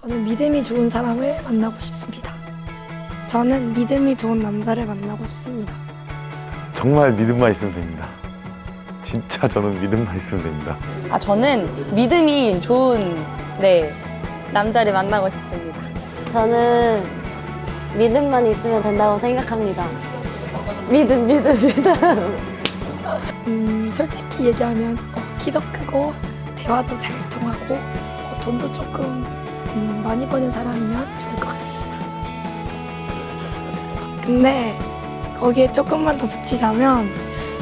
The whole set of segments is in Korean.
저는 믿음이 좋은 사람을 만나고 싶습니다. 저는 믿음이 좋은 남자를 만나고 싶습니다. 정말 믿음만 있으면 됩니다. 진짜 저는 믿음만 있으면 됩니다. 아 저는 믿음이 좋은 네 남자를 만나고 싶습니다. 저는 믿음만 있으면 된다고 생각합니다. 믿음, 믿음, 믿음. 음, 솔직히 얘기하면 어, 키도 크고 대화도 잘 통하고 어, 돈도 조금 음, 많이 버는 사람이면 좋을 것 같습니다. 근데 거기에 조금만 더 붙이자면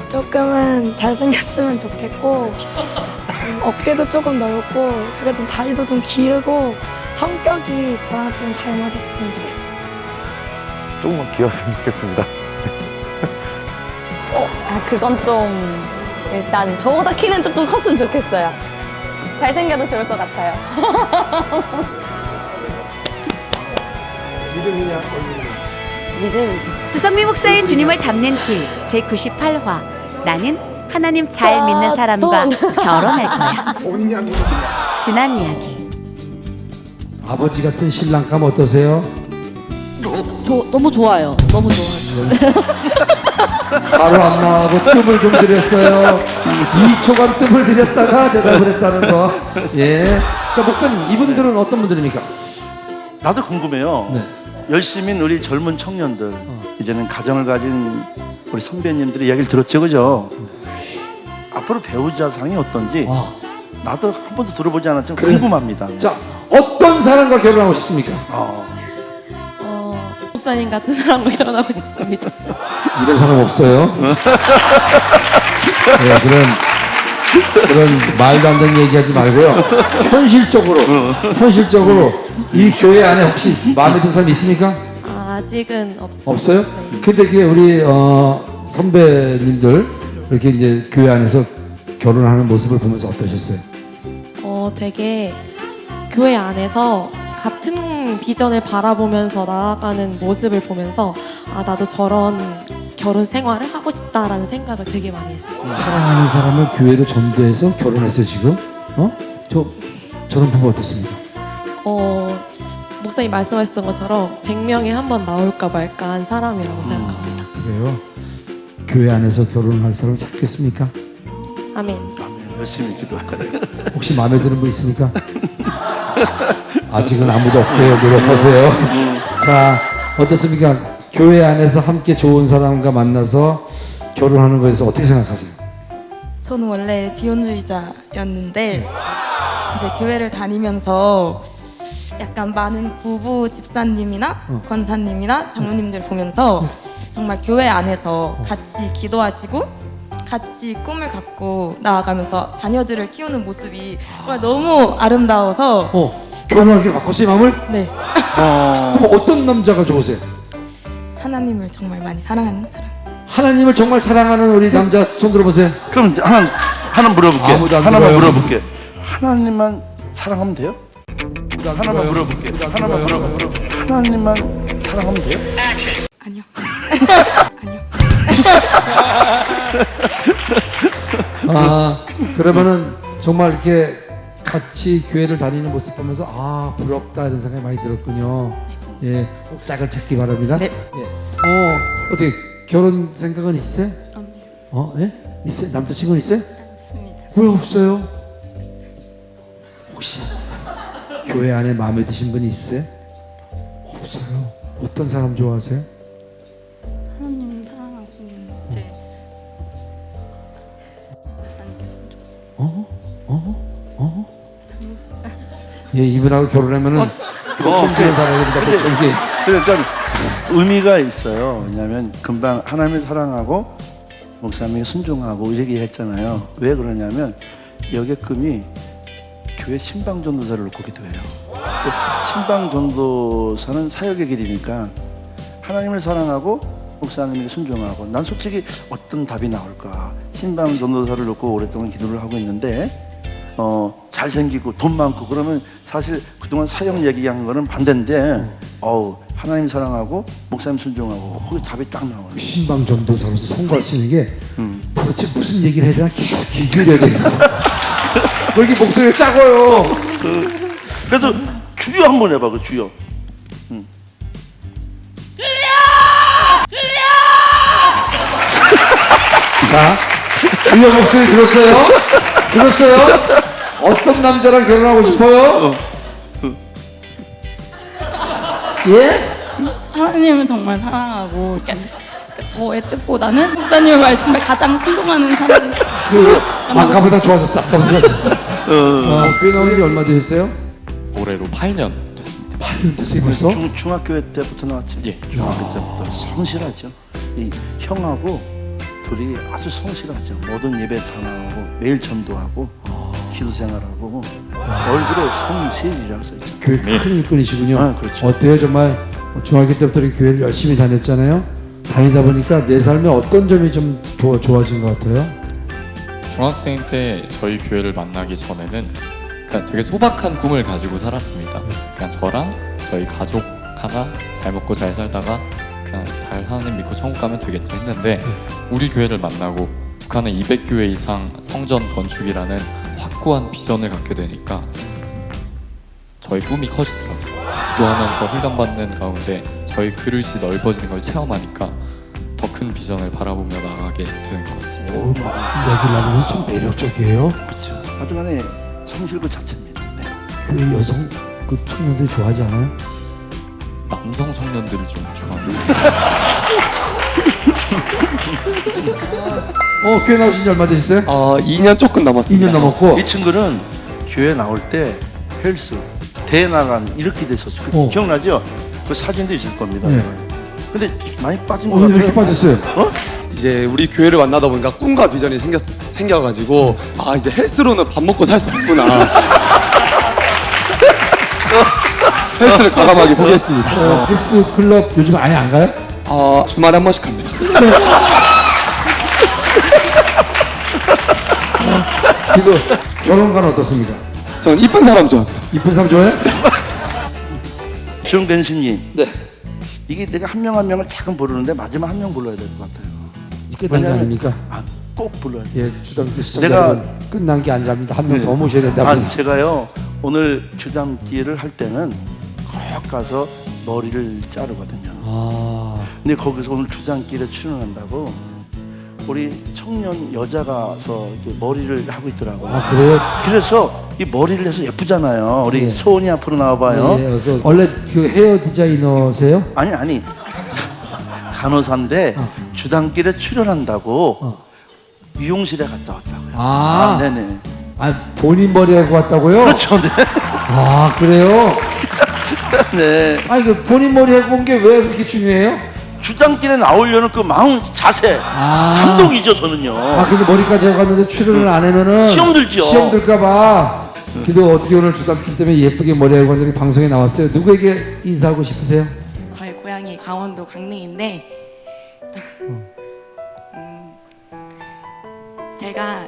조금은 잘생겼으면 좋겠고 좀 어깨도 조금 넓고 그리고 좀 다리도 좀 길고 성격이 저랑 좀 잘 맞았으면 좋겠습니다. 조금만 귀여웠으면 좋겠습니다. 아 그건 좀 일단 저보다 키는 조금 컸으면 좋겠어요. 잘생겨도 좋을 것 같아요. 믿음이죠. 주성미 목사의 주님을 닮는 길 제98화 나는 하나님 잘 믿는 사람과 결혼할 거야 지난 이야기 아버지 같은 신랑감 어떠세요? 저 너무 좋아요. 너무 좋아요. 바로 안 나가고 뜸을 좀 들였어요. 2초간 뜸을 들였다가 대답을 했다는 거. 예. 자, 목사님, 이분들은 어떤 분들입니까? 나도 궁금해요. 네. 열심인 우리 젊은 청년들 이제는 가정을 가진 우리 선배님들의 이야기를 들었죠, 그죠? 앞으로 배우자 상이 어떤지 아. 나도 한 번도 들어보지 않았지만 그래. 궁금합니다. 자, 어떤 사람과 결혼하고 싶습니까? 어, 어, 목사님 같은 사람과 결혼하고 싶습니다. 이런 사람 없어요. 네, 그런 그런 말도 안 되는 얘기하지 말고요. 현실적으로 현실적으로 이 교회 안에 혹시 마음에 든 사람 있습니까? 아직은 없습니다. 없어요? 근데 그게 우리 어, 선배님들 이렇게 이제 교회 안에서 결혼하는 모습을 보면서 어떠셨어요? 어, 되게 교회 안에서 같은 비전을 바라보면서 나아가는 모습을 보면서 아 나도 저런 결혼 생활을 하고 싶다라는 생각을 되게 많이 했어요. 사랑하는 사람을 교회로 전도해서 결혼했어요 지금? 어? 저 저런 부부 어떻습니까? 어, 목사님 말씀하셨던 것처럼 100명에 한 번 나올까 말까 한 사람이라고 생각합니다. 그래요? 교회 안에서 결혼할 사람 찾겠습니까? 아멘. 아멘. 열심히 기도해요. 혹시 마음에 드는 분 있습니까? 아직은 아무도 없대요. 노력하세요. 자, 어떻습니까? 교회 안에서 함께 좋은 사람과 만나서 결혼하는 것에 대해서 어떻게 생각하세요? 저는 원래 비혼주의자였는데 이제 교회를 다니면서 약간 많은 부부 집사님이나 권사님이나 장로님들 보면서 정말 교회 안에서 같이 기도하시고 같이 꿈을 갖고 나아가면서 자녀들을 키우는 모습이 정말 너무 아름다워서 어, 결혼하기로 바꿨어요, 마음을? 네 어, 그럼 어떤 남자가 좋으세요? 하나님을 정말 많이 사랑하는 사람 하나님을 정말 사랑하는 우리 남자 손 들어보세요. 그럼 하나 하나 물어볼게. 아무도 안 하나만 들어요. 물어볼게. 하나님만 사랑하면 돼요? 하나만 물어볼게. 하나만 물어볼게. 하나님만 사랑하면 돼요? 아니요 아니요 아, 그러면은 정말 이렇게 같이 교회를 다니는 모습 보면서 아 부럽다 이런 생각이 많이 들었군요. 예, 꼭 짝을 찾기 바랍니다. 네. 예. 어 어떻게 결혼 생각은 있어요? 어, 예? 있어요? 남자친구 있어요? 없습니다 왜 없어요? 혹시 교회 안에 마음에 드신 분이 있어요? 없어요. 어떤 사람 좋아하세요? 하나님을 사랑하고 이제 목사님께 손좀 어? 어? 어? 예, 이분하고 결혼하면은 달아야 됩니다. 근데- 보청기. 그러니까 의미가 있어요. 왜냐하면 금방 하나님을 사랑하고 목사님에게 순종하고 이렇게 했잖아요. 왜 그러냐면 여객금이 교회 신방 전도사를 놓고 기도해요. 그 신방 전도사는 사역의 길이니까 하나님을 사랑하고 목사님에게 순종하고 난 솔직히 어떤 답이 나올까 신방 전도사를 놓고 오랫동안 기도를 하고 있는데 어, 잘생기고 돈 많고 그러면 사실 그동안 사형 얘기한 거는 반대인데 어우 하나님 사랑하고 목사님 순종하고 거기 답이 딱 거예요. 신방 전도사로서 선거할 수 있는 게 음. 도대체 무슨 얘기를 해야 되나 계속 귀 기울여야 되겠어. 왜 이렇게 목소리가 작아요? 그래서 주여 한번 해봐 그 주여. 자, 주여 목소리 들었어요? 들었어요? 어떤 남자랑 결혼하고 싶어요? 예? 하나님을 정말 사랑하고 이렇게 저의 뜻보다는 목사님의 말씀에 가장 순종하는 사람. 그 아까보다 좋아졌어. 아까보다 좋아졌어. 어, 교회 나온 지 얼마 되셨어요? 올해로 8년 됐습니다. 8년 됐어요 벌써? 중, 중학교 때부터 나왔지. 예. 중학교 때부터 성실하죠. 이 형하고 둘이 아주 성실하죠. 모든 예배 다 나오고 매일 전도하고 기도 생활하고 얼굴에 성실이라고 써있죠. 교회 큰 일꾼이시군요. 아, 그렇죠. 어때요 정말 중학교 때부터 이렇게 교회를 열심히 다녔잖아요. 다니다 보니까 내 삶에 어떤 점이 좀 더 좋아진 것 같아요? 중학생 때 저희 교회를 만나기 전에는 그냥 되게 소박한 꿈을 가지고 살았습니다. 그냥 저랑 저희 가족 하나 잘 먹고 잘 살다가 그냥 잘 하나님 믿고 천국 가면 되겠지 했는데 우리 교회를 만나고 북한의 200교회 이상 성전 건축이라는 확고한 비전을 갖게 되니까 저희 꿈이 커지더라고요. 기도하면서 훈련받는 가운데 저희 그릇이 넓어지는 걸 체험하니까 더 큰 비전을 바라보며 나아가게 되는 것 같습니다. 오, 막 이야기를 나누면서 좀 매력적이에요. 그렇죠. 하여튼간에 성실 그 자체입니다. 네. 교회 여성 그 청년들이 좋아하지 않아요? 남성 청년들이 좀 좋아합니다. 어 교회 나오신 지 얼마 되셨어요? 어, 2년 조금 넘었습니다. 2년 넘었고 이 친구는 교회 나올 때 헬스 대회 나간 이렇게 됐었어요. 그 어. 기억나죠? 그 사진도 있을 겁니다. 네. 근데 많이 빠진 것 오늘 같아요. 이렇게 빠졌어요. 이제 우리 교회를 만나다 보니까 꿈과 비전이 생겼, 생겨가지고 아 이제 헬스로는 밥 먹고 살 수 없구나. 헬스를 과감하게 포기했습니다. 어, 헬스 클럽 요즘 아예 안 가요? 어, 주말에 한 번씩 갑니다. 그리고 결혼관 어떻습니까? 저는 이쁜 사람 좋아합니다. 이쁜 사람 좋아해? 정변신님. 네. 이게 내가 한 명 한 명을 작은 부르는데 마지막 한 명 불러야 될 것 같아요. 끝난 게 왜냐면- 아닙니까? 아, 꼭 불러야 돼. 예, 주당교 시청자 내가- 여러분 끝난 게 아니랍니다. 한명 네. 더 모셔야 된다고. 아, 제가요 오늘 주담기를 할 때는 꼭 가서 머리를 자르거든요. 아, 근데 거기서 오늘 주장길에 출연한다고 우리 청년 여자가서 이렇게 머리를 하고 있더라고요. 아 그래요? 그래서 이 머리를 해서 예쁘잖아요. 우리 예. 소은이 앞으로 나와봐요. 예, 어서 원래 그 헤어 디자이너세요? 아니 아니 간호사인데 주당길에 출연한다고 어. 미용실에 갔다 왔다고요. 아, 네네. 아 본인 머리 하고 왔다고요? 그렇죠, 네. 아 그래요? 네. 아니 그 본인 머리 하고 온 게 왜 그렇게 중요해요? 주당길에 나오려는 그 마음 자세 아. 감동이죠 저는요. 아 근데 머리까지 왔는데 출연을 안 하면은 시험 들죠. 시험 들까봐. 그래도 어떻게 오늘 주담길 때문에 예쁘게 머리 하고 왔는데 방송에 나왔어요. 누구에게 인사하고 싶으세요? 저희 고향이 강원도 강릉인데 음, 제가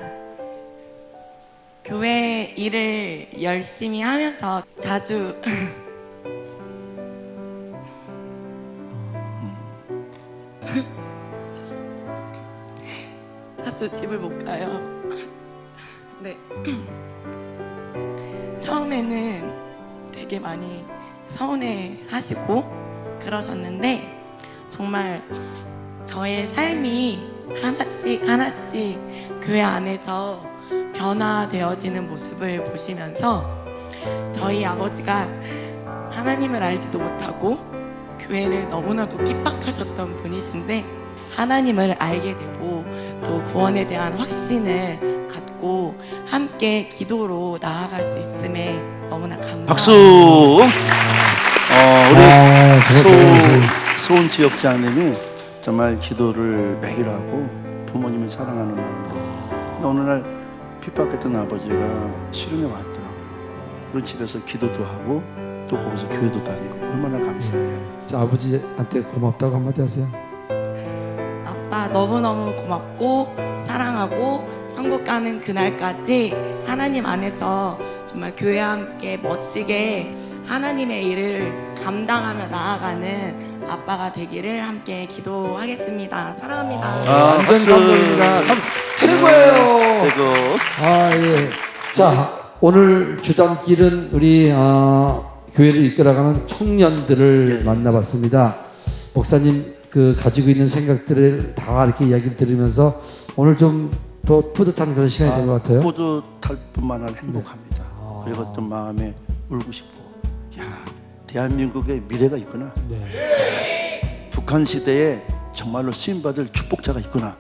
교회 일을 열심히 하면서 자주 자주 집을 못 가요. 네. 처음에는 되게 많이 서운해 하시고 그러셨는데 정말 저의 삶이 하나씩 하나씩 교회 안에서 변화되어지는 모습을 보시면서 저희 아버지가 하나님을 알지도 못하고 교회를 너무나도 핍박하셨던 분이신데 하나님을 알게 되고 또 구원에 대한 확신을 갖고 함께 기도로 나아갈 수 있음에 너무나 감사합니다. 박수. 어, 우리 아. 소, 소은 지역장님이 정말 기도를 매일 하고 부모님을 사랑하는 마음으로. 어느 날 핍박했던 아버지가 실음에 왔더라고요. 그리고 집에서 기도도 하고 또 거기서 교회도 다니고 얼마나 감사해요. 자, 아버지한테 고맙다고 한마디 하세요. 아빠 너무너무 고맙고 사랑하고 천국 가는 그날까지 하나님 안에서 정말 교회와 함께 멋지게 하나님의 일을 감당하며 나아가는 아빠가 되기를 함께 기도하겠습니다. 사랑합니다. 아, 완전 박수. 감동입니다. 감사, 최고예요. 그리고 아 예. 자 오늘 주담길은 우리 어, 교회를 이끌어가는 청년들을 만나봤습니다. 목사님 그 가지고 있는 생각들을 다 이렇게 이야기를 들으면서 오늘 좀 더 뿌듯한 그런 시간이 된 것 같아요. 뿌듯할 뿐만 아니라 행복합니다. 그리고 어떤 마음에 울고 싶고, 야 대한민국의 미래가 있구나. 북한 시대에 정말로 쓰임 받을 축복자가 있구나.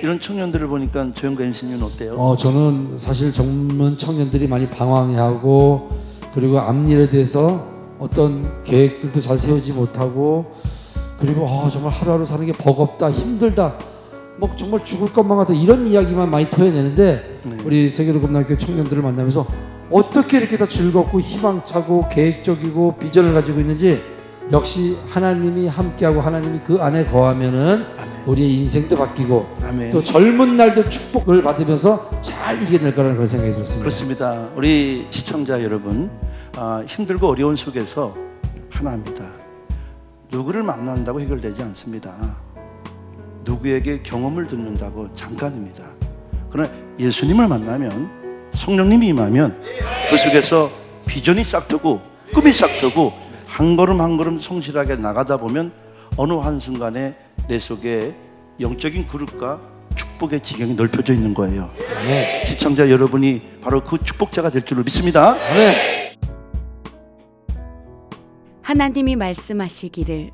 이런 청년들을 보니까 조영구 MC님은 어때요? 어, 저는 사실 젊은 청년들이 많이 방황해하고 그리고 앞일에 대해서 어떤 계획들도 잘 세우지 못하고 그리고 아, 정말 하루하루 사는 게 버겁다 힘들다 뭐 정말 죽을 것만 같다 이런 이야기만 많이 토해내는데 우리 세계로금남교 청년들을 만나면서 어떻게 이렇게 다 즐겁고 희망차고 계획적이고 비전을 가지고 있는지 역시 하나님이 함께하고 하나님이 그 안에 거하면은 우리의 인생도 바뀌고 아멘. 또 젊은 날도 축복을 받으면서 잘 이겨낼 거라는 그런 생각이 들었습니다. 그렇습니다. 우리 시청자 여러분, 아, 힘들고 어려운 속에서 하나입니다. 누구를 만난다고 해결되지 않습니다. 누구에게 경험을 듣는다고 잠깐입니다. 그러나 예수님을 만나면 성령님이 임하면 그 속에서 비전이 싹 트고 꿈이 싹 트고 한 걸음 한 걸음 성실하게 나가다 보면 어느 한순간에 내 속에 영적인 그릇과 축복의 지경이 넓혀져 있는 거예요. 네. 시청자 여러분이 바로 그 축복자가 될 줄로 믿습니다. 하나님이 말씀하시기를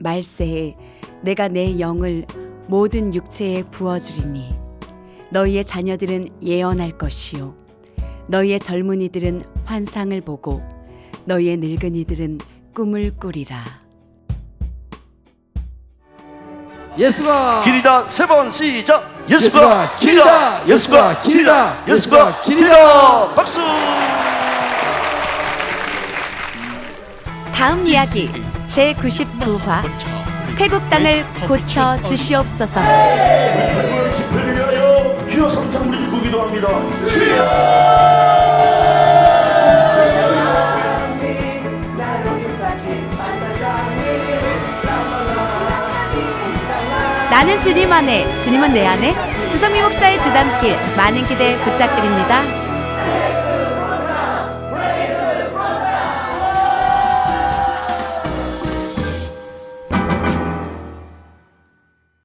말세에 내가 내 영을 모든 육체에 부어 주리니 너희의 자녀들은 예언할 것이요 너희의 젊은이들은 환상을 보고 너희의 늙은이들은 꿈을 꾸리라 예수가 길이다 세 번 시작. 예수가 길이다. 예수가 길이다. 예수가 예수가 길이다. 박수. 다음 이야기 제 99화 태국 땅을 고쳐 주시옵소서 집회를 위하여 주여 성창을 듣고 기도합니다. 나는 주님 안에 주님은 내 안에 주성미 목사의 주담길 많은 기대 부탁드립니다.